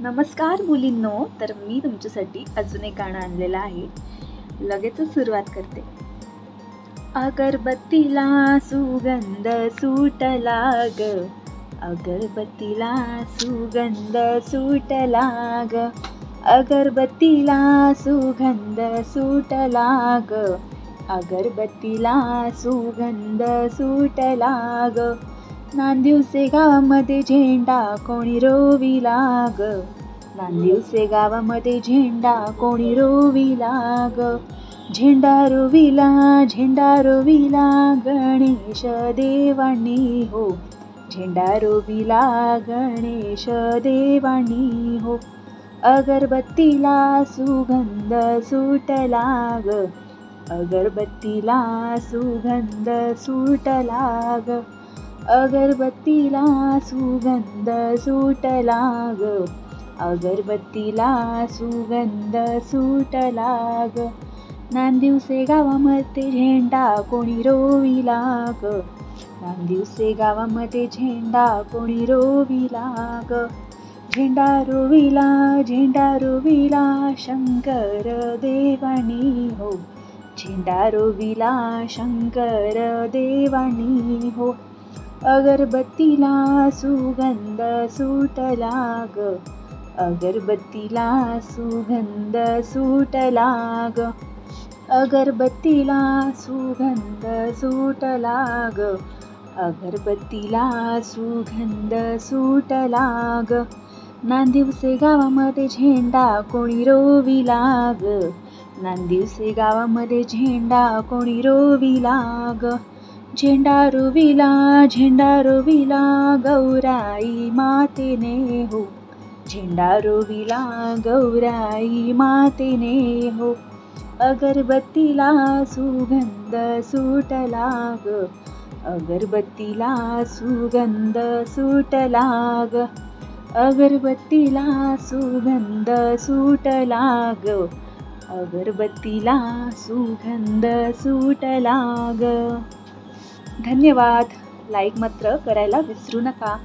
नमस्कार मुलींनो तर मी तुमच्यासाठी अजून एक गाणं आणलेलं आहे. लगेचच सुरुवात करते. अगरबत्तीला सुगंध सुटला ग. अगरबत्तीला सुगंध सुटला ग. अगरबत्तीला सुगंध सुटला ग. अगरबत्तीला सुगंध सुटला ग. नांदिवसे गावामध्ये झेंडा कोणी रोवी लाग. नांदिवसे गावामध्ये झेंडा कोणी रोवी लाग. झेंडा रोविला झेंडा रोविला गणेश देवानी हो. झेंडा रोविला गणेश देवानी हो. अगरबत्तीला सुगंध सुटला ग अगरबत्तीला सुगंध सुटला ग अगरबत्तीला सुगंध सुटला ग अगरबत्तीला सुगंध सुटला ग नांदिवसे गावामध्ये झेंडा कोणी रोविला ग नांदिवसे गावामध्ये झेंडा कोणी रोविला ग झेंडा रोविला झेंडा रोविला शंकर देवानी हो. झेंडा रोविला शंकर देवानी हो. अगरबत्तीला सुगंध सुटला ग अगरबत्तीला सुगंध सुटला ग अगरबत्तीला सुगंध सुटला ग अगरबत्तीला सुगंध सुटला ग नांदिवसे गावामध्ये झेंडा कोणी रोवी लाग. नांदिवसे गावामध्ये झेंडा कोणी रोवी लाग. झेंडा रुविला झेंडा रुविला गौराई मातेने हो. झेंडा रोविला गौराई मातेने हो. अगरबत्तीला सुगंध सुटला ग अगरबत्तीला सुगंध सुटला ग अगरबत्तीला सुगंध सुटला ग अगरबत्तीला सुगंध सुटला ग धन्यवाद. लाईक मात्र करायला विसरू नका.